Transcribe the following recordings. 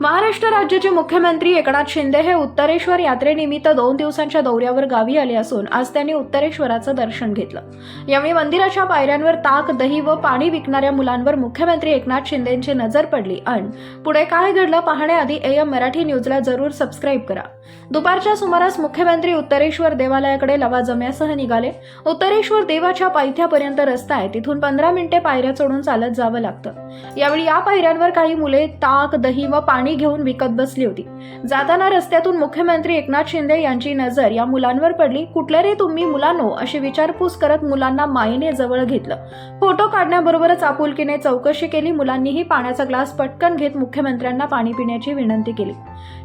महाराष्ट्र राज्याचे मुख्यमंत्री एकनाथ शिंदे हे उत्तरेश्वर यात्रेनिमित्त दोन दिवसांच्या दौऱ्यावर गावी आले असून आज त्यांनी उत्तरेश्वराचं दर्शन घेतलं. यावेळी मंदिराच्या पायऱ्यांवर ताक दही व पाणी विकणाऱ्या मुलांवर मुख्यमंत्री एकनाथ शिंदेची नजर पडली आणि पुढे काय घडलं पाहण्याआधी एम मराठी न्यूजला जरूर सबस्क्राईब करा. दुपारच्या सुमारास मुख्यमंत्री उत्तरेश्वर देवालयाकडे लवाजम्यासह निघाले. उत्तरेश्वर देवाच्या पायथ्यापर्यंत रस्ता आहे तिथून पंधरा मिनिटे पायऱ्या चढून चालत जावं लागतं. यावेळी या पायऱ्यांवर काही मुले ताक दही व पाणी घेऊन विकत बसली होती. जाताना रस्त्यातून मुख्यमंत्री एकनाथ शिंदे यांची नजर या मुलांवर पडली. कुठल्या रे तुम्ही मुलांनो? अशी विचारपूस करत मुलांना मायेने जवळ घेतलं. फोटो काढण्याबरोबरच आपुलकीने चौकशी केली. मुलांनीही पाण्याचा ग्लास पटकन घेत मुख्यमंत्र्यांना पाणी पिण्याची विनंती केली.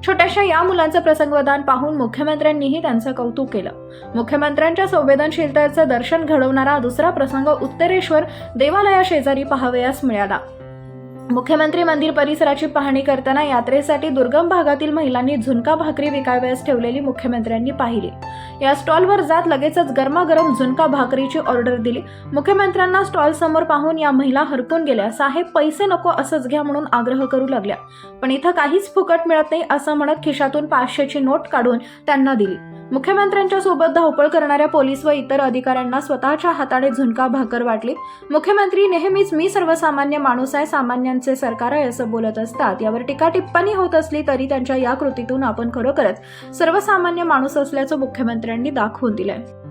छोट्याशा या मुलांचं प्रसंगवदान पाहून मुख्यमंत्र्यांनीही त्यांचं कौतुक केलं. मुख्यमंत्र्यांच्या संवेदनशीलतेचं दर्शन घडवणारा दुसरा प्रसंग उत्तरेश्वर देवालया शेजारी पाहावयास मिळाला. मुख्यमंत्री मंदिर परिसराची पाहणी करताना यात्रेसाठी दुर्गम भागातील महिलांनी झुणका भाकरी विकाव्यास ठेवलेली मुख्यमंत्र्यांनी पाहिली. या स्टॉलवर जात लगेचच गरमागरम झुणका भाकरीची ऑर्डर दिली. मुख्यमंत्र्यांना स्टॉल समोर पाहून या महिला हरकून गेल्या. साहेब पैसे नको असंच घ्या म्हणून आग्रह करू लागल्या. पण इथं काहीच फुकट मिळत नाही असं म्हणत खिशातून पाचशेची नोट काढून त्यांना दिली. मुख्यमंत्र्यांच्या सोबत धावपळ करणाऱ्या पोलीस व इतर अधिकाऱ्यांना स्वतःच्या हाताने झुणका भाकर वाटली. मुख्यमंत्री नेहमीच मी सर्वसामान्य माणूस आहे सामान्यांचे सरकार आहे असं बोलत असतात. यावर टीका टिप्पणी होत असली तरी त्यांच्या या कृतीतून आपण खरोखरच सर्वसामान्य माणूस असल्याचं मुख्यमंत्र्यांनी दाखवून दिलंय.